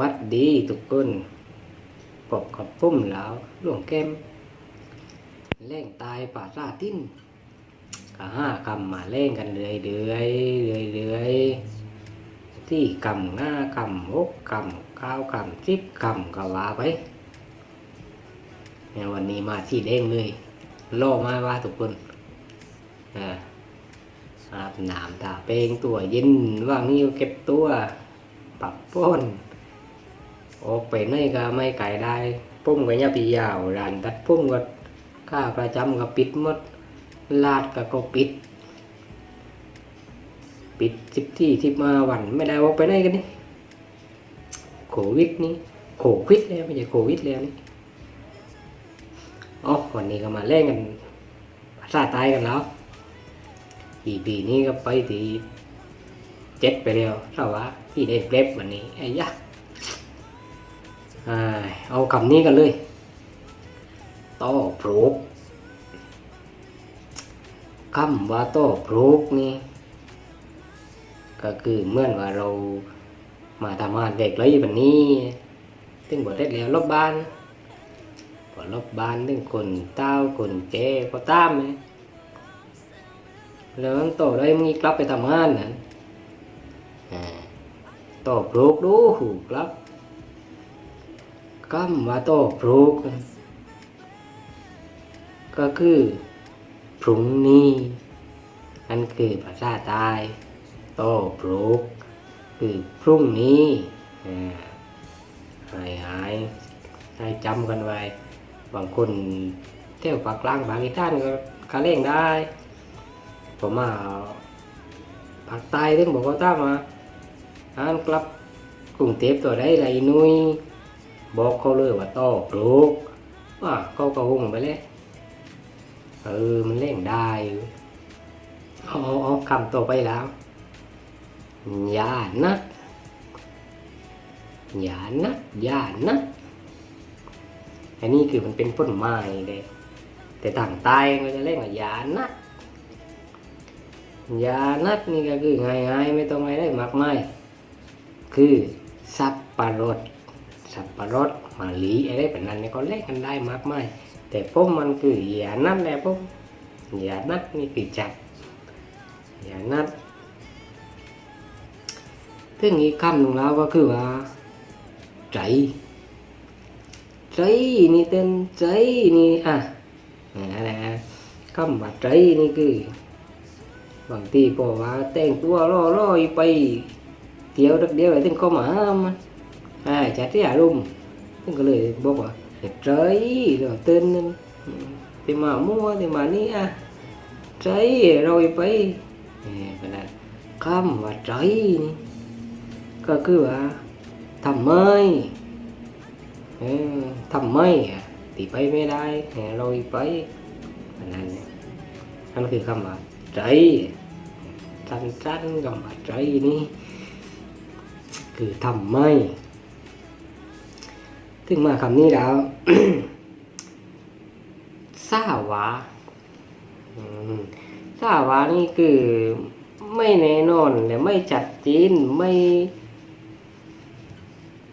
วัดดีทุกคนปกกับปุ้มแล้วหลวงแก้มเล่งตายป่าซาติ้นก็ห้ากำมาเล่งกันเรื่อยเรื่อยเรื่อยเรื่อยที่กำห้ากำหกกำเก้ากำสิบกำก็ว่าไปเนี่ยวันนี้มาที่เด้งเลยโล่มาว่าทุกคนอ่าอาบน้ำตาเปงตัวเย็นว่างนิ้เก็บตัว ปรับป้น ออกไปไหนก็ไม่ไกลได้ปุ้มก็ยับปียาวร้านตัดปุ้มก็ค่าประจำก็ปิดหมดลาดก็ก็ปิด ปิดสิบที่สิบมาวันไม่ได้ออกไปไหนกันนี่โควิดนี่โควิดแล้วไม่ใช่โควิดแล้วนี่อ๋อวันนี้ก็มาเล่นกันภาษาใต้กันแล้วปีปีนี้ก็ไปที่เจ็ดไปเร็วเราว่าพี่ได้เล็บวันนี้ไอ้ยะอ่า เอาคำนี้กันเลยต่อโปรกคำว่าต่อโปรกนี่ ก็คือเหมื่อนว่าเรามาทำงานเด็กเลยวันนี้ตึงบทได้แล้วลบบ้านพอลบบ้านตึงคนเต้าคนแก่ก็ตามไหมแล้วมันโตได้มึงกลับไปทำงานนะ À, ตอบรูกดูหูครับ คำว่าตอบรูกก็คือพรุ่งนี้อันคือภาษาใต้ตอบรูกคือพรุ่งนี้หายหายให้จำกันไว้บางคนเที่ยวภากล่างภาคอีสานก็ก็เล่งได้ผมมาภาคใต้ถึงบอกว่าตามมาอ่านกลับกรุงเทพตัวได้ไรนุย บอกเขาเลยว่าต่อปลูกว่าเขาก็หุ่งไปเลยเออมันเล่งได้อยู่เอาเอาเอาคำต่อไปแล้วอย่านัดอย่านัดอย่านัดอันนี้คือมันเป็นต้นไม้เลยแต่ต่างใต้ก็จะเล่นว่าอย่านัดอย่านัดนี่ก็คือง่ายๆไม่ต้องอะไรได้มากมายคือสับปะรด สับปะรดมาลีอะไรแบบนั้นเนี่ยก็เล่นกันได้มากมายแต่พวกมันคืออย่านัดแหละพวกอย่านัดนี่คือจับอย่านัดถึงอีกคำหนึ่งแล้วก็คือว่าใจใจนี่เต้นใจนี่อะอะไรนะคำว่าใจนี่คือบางทีพอว่าแต่งตัวล่อๆไปเที่ยวเดียวไอ้ถึงเขามาห้ามมัน อ่าจัดที่อารมณ์ถึงก็เลยบอกว่าเด็กใจเราเต้นนั่นอืมที่มามั่วที่มานี่อะใจเราไปเออเป็นนั้นคำว่าใจนี่ก็คือว่าทำไมเออทำไมอะที่ไปไม่ได้เออเราไปเป็นนั้นเนี่ยนั่นคือคำว่าใจสั้นๆคำว่าใจนี่คือทำไม่ ถึงมาคำนี้แล้วซาวาซาวานี่คือไม่แน่นอนและไม่จัดจีนไม่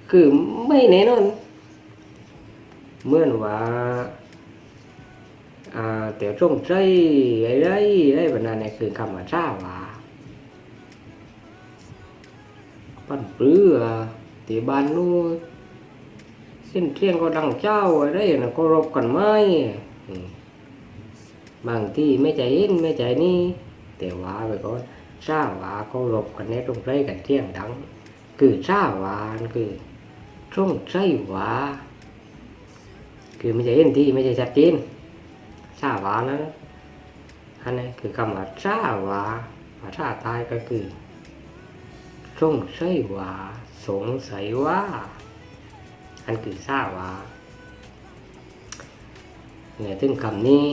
คือไม่แน่นอนเหมื่อนว่าอ่าแต่ตรงใจอะไรอะไรแบบนั้นเนี่ยคือคำว่าซาวาปั้นปลื้อตีบานนู้น ส้นเที่ยงก็ดังเจ้าอะไรนะก็รบกันไหมบางที่ไม่ใจเห็นไม่ใจนี่แต่ว่าไปก็ทราบว่าก็รบกันในตรงไรกันเที่ยงดัง คือทราบว่านคือตรงใจว่าคือไม่ใจเห็นที่ไม่ใจชัดเจนทราบว่านะอันนี้คือคำว่าทราบว่าภาษาใต้ก็คือสงสัยว่าสงสัยว่า อันคือทราบว่าเนี่ยถึงคำนี้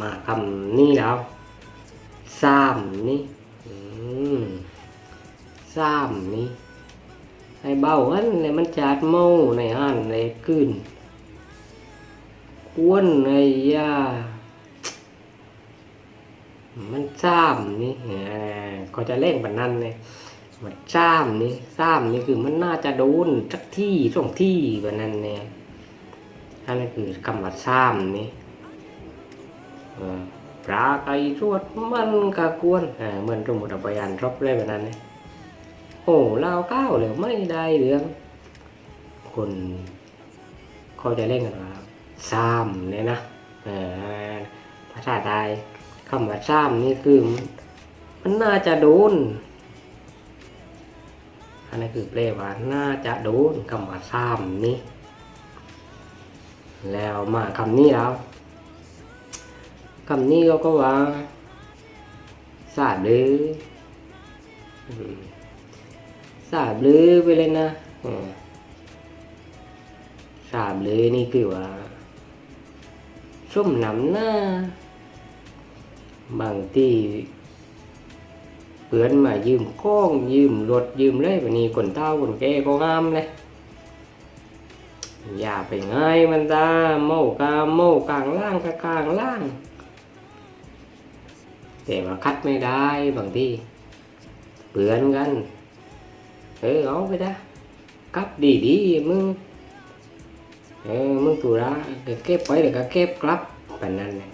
มาคำนี้แล้วสามนี่อืมสามนี่ให้เบาอันเลยมันจัดเมาในหันในขึ้นควนในยามันซ้ำนี่เออก็จะเล่งแบบนั้นเลย มาซ้ำนี่ซ้ำนี่คือมันน่าจะโดนสักที่สองที่แบบนั้นเนี่ยอันนั้นคือคำว่าซ้ำนี่ปลาไก่รวดมันกะกวนอ่าเหมือนสมมติเอาไปอ่านรบเลยแบบนั้นเนี่ยโอ้ลาก้าวเลยไม่ได้เรื่อง คนเขาจะเล่นกันว่าซ้ำเนี่ยนะภาษาไทยคำว่าซ้ำนี่คือ มันน่าจะโดน อันนี้คือแปลว่าน่าจะโดนคำว่าซ้ำนี่แล้วมาคำนี้แล้วคำนี้เขาก็ว่าสาบลือสาบลือไปเลยนะสาบลือนี่คือว่าส้มหนำหน้าบางที่ เพื่อนมายืมข้องยืมรถยืมเลยแบบนี้คนเต้าคนแก่ก็งามเลยอย่าไปง่ายมันตาเมากาเมากลางล่างกกลางล่าง แต่ว่าคัดไม่ได้บางทีเปือนกัน เออเอาไปได้กับดีดีมึงเออมึงตัวละเก็บไปเดี๋ยวก็เก็บกลับแบบนั้นเลย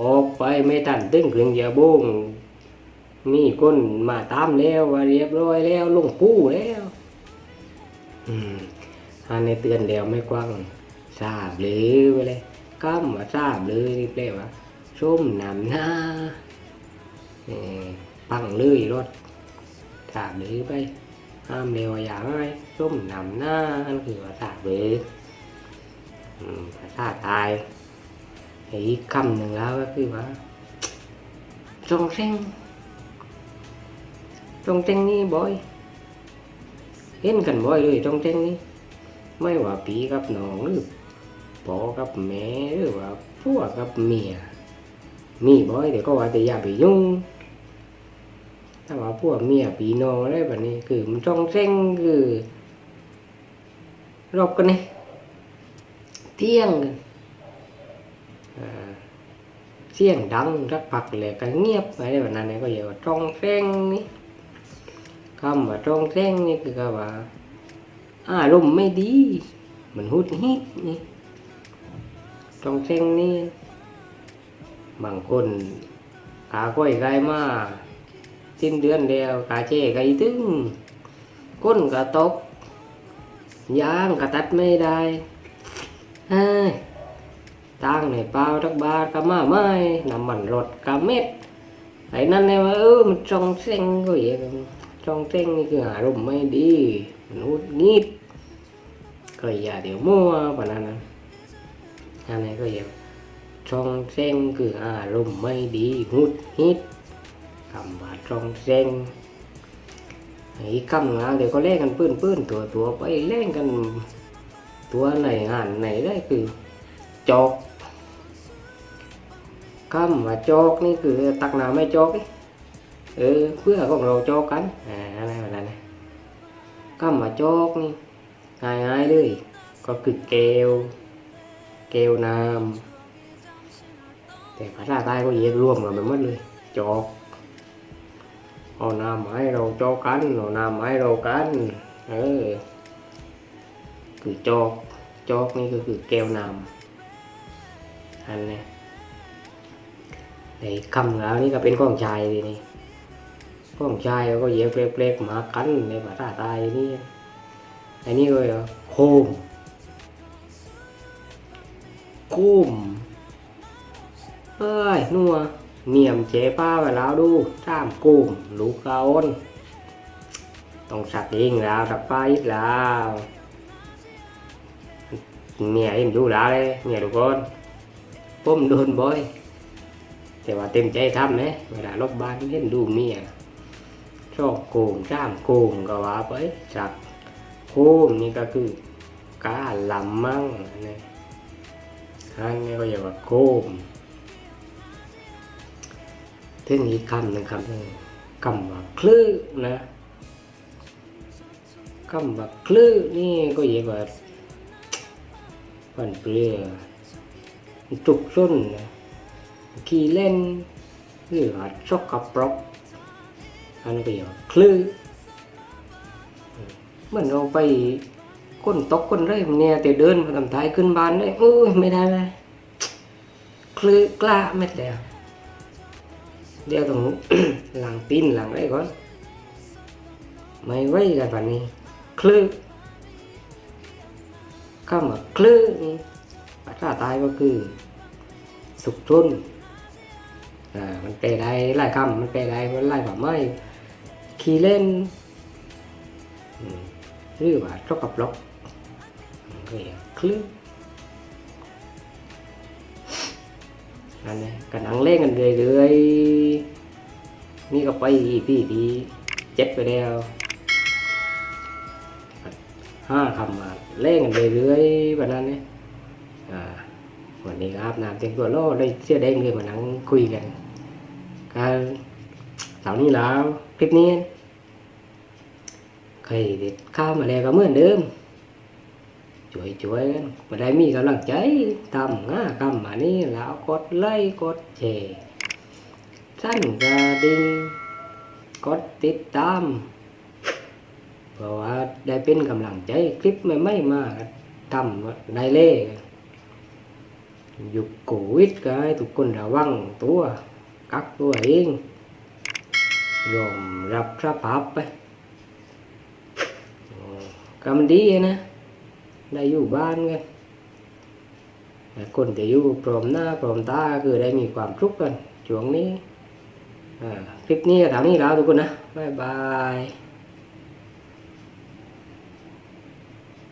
ออกไปไม่ทันตึ้งเครื่องยาโบง มีคนมาตามแล้วว่าเรียบร้อยแล้วลงผู้แล้วอืมอันในเตือนแล้วไม่กว้างทราบเลยไปเลยก้ามว่าทราบเลยนี่แปลว่าส้มนำหน้าเอ่อปังเลยรถถามเลยไปห้ามเร็วอย่างไรส้มนำหน้านั่นคือภาษาเบสอืมภาษาไทยอีกคำหนึ่งแล้วก็คือว่าจงเร่ง จงเร่งนี่บ่อย เห็นกันบ่อยเลยจงเร่งนี่ไม่ว่าปีกับน้องหรือพ่อกับแม่หรือว่าผัวกับเมีย มีบ่อยเดี๋ยวก็ว่าแต่อย่าไปยุ่งถ้าว่าพวกเมียปีน้องอะไรแบบนี้ คือมันจ้องเร่งคือรบกันนี่เที่ยงกันเสียงดังรักผักเลยก็เงียบอะไรแบบนั้นเนี่ยก็เรียกว่าจ้องเร่งนี่ คำว่าจ้องเร่งนี่คือคำว่าอารมณ์ไม่ดี มันหุดหิดนี่จ้องเร่งนี่บางคนขาก้อยไกลมาสิ้นเดือนเดียวขาเจ๊ไกลตึงก้นก็ตกยางก็ตัดไม่ได้เฮ้ยตังในเปล่าทักบาทก็มาไม่น้ำมันรถก็เม็ดไอ้นั่นเนี่ยว่าเออมันจองเซ็งก็อย่าง จองเซ็งนี่คืออารมณ์ไม่ดีมันหุดงิดก็อย่าเดี๋ยวมั่วปะนั้นนะอันนี้ก็อย่าช่องเส้งคืออารมณ์ไม่ดีหุดหงิดคำว่าช่องเส้งไอ้คำงานเดี๋ยวก็เล่นกันปื้นปื้นตัวตัวไปเล่นกันตัวไหนงานไหนได้คือจอกคำว่าจอกนี่คือตักน้ำไม่จอกนี่ เออเพื่อของเราจอกกันอ่าอะไรแบบนั้นนะคำว่าจอกนี่ง่ายๆเลยก็คือเกลเกลน้ำแต่ภาษาใต้ก็แยกรวมกันไปหมดเลยจอกเอาน้ำมาให้เราจอกกันเอาน้ำมาให้เรากันเออคือจอกจอกนี่ก็คือแก้วน้ำอันนี้ในคำแล้วนี่ก็เป็นของชายเลยนี่ ของชายก็แยกเปลกๆมากันในภาษาใต้นี่อันนี้ก็โคมโคมเอ้ยนัวเมียมเจ๊ป้าไปแล้วดูสามกุมลูกเกาอนต้องสักเองแล้วสักป้าอีกแล้วเมียเอ็มดูแล้วเลยเมียทุกคนผมโดนบ่อยแต่ว่าเต็มใจทำนะเวลาลบบ้านเห็นดูเมีย ชอบโกงจ้ามโกงก็ว่าไปสักโคมนี่ก็คือกาลำมั่งนะอันนี้ก็เรียกว่าโคมถึงอีกคำหนึ่งคำหนึ่งคำว่าคลื่นะคำว่าคลื่นี่ก็เรียกว่าปันเปลือจุกส้นนะขี้เล่นหรือว่าชกกระปรก อันนี้ก็เรียกว่าคลื่เหมือนเราไปก้นตกก้นไรมันเนี่ยแต่เดินมาทำท้ายขึ้นบ้านเลยโอ้ยไม่ได้เลยคลื่อกล้าเม็ดเดียวเดี๋ยวต้องหลังตีนหลังอะไรก่อนไม่ไหวกันวันนี้คลือข้ามาคลือนี่ภาษาตายก็คือ สุกทุนอ่ามันแปลได้หลายคำมันแปลได้มันหลายแบบไม่ ขี่เล่นหรือว่าจกกับล็อกก็อย่างคลื่นนั่นแหละกันนังเล่นกันเรื่อยๆนี่ก็ไปพี่ดีเจ็ดไปแล้วห้าคำมาเล่นกันเรื่อยๆแบบนั้นเนี่ยอ่าวันนี้ก็อาบน้ำเต็มตัวโลดได้เสื้อแดงเลยมานั่งคุยกันก็สาร์นี้แล้วคลิปนี้ ใครเด็ดข้าวมาแล้วก็เหมือนเดิมช่วยช่วยๆกันมาได้มีกำลังใจทำงานกำมานี่แล้วกดไลค์กดแชร์สั่นกระดิ่งกดติดตามเพราะว่าได้เป็นกำลังใจคลิปไม่ไม่มากทำได้เล่กันยุคโควิดก็ให้ทุกคนระวังตัวกักตัวเองยอมรับสภาพไป ก็มันดีนะได้อยู่บ้านกันคนจะอยู่พร้อมหน้าพร้อมตาคือได้มีความทุกข์กันช่วงนี้คลิปนี้ก็เท่านี้แล้วทุกคนนะ บ๊ายบาย